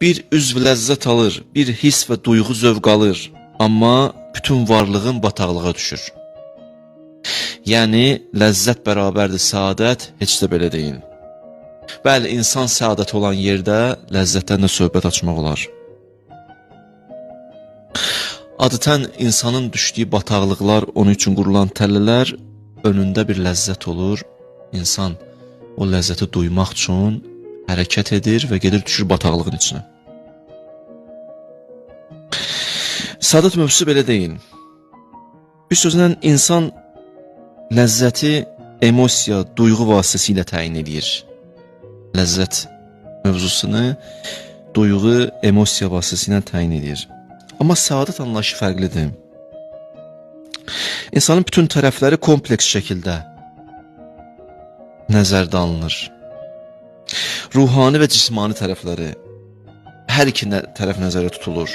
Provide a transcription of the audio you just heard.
Bir üzv ləzzət alır, bir his və duyğu zövq alır, amma bütün varlığın bataqlığa düşür. Yəni ləzzət bərabərdir səadət, heç də belə deyil. Bəli, insan səadət olan yerdə ləzzətdən də söhbət açmaq olar. Adətən insanın düşdüyü bataqlıqlar, onun üçün qurulan təllələr önündə bir ləzzət olur. İnsan o ləzzəti duymaq üçün hərəkət edir və gedir düşür bataqlığın içinə. Səadət mövzusu belə deyil. Bir sözlə insan ləzzəti emosiya, duyğu vasitəsilə təyin edir. Ləzzət mövzusunu duyğu, emosiya vasitəsilə təyin edir. Amma səadət anlayışı fərqlidir. İnsanın bütün tərəfləri kompleks şəkildə nəzərdə alınır. Ruhani və cismani tərəfləri hər iki tərəf nəzərdə tutulur.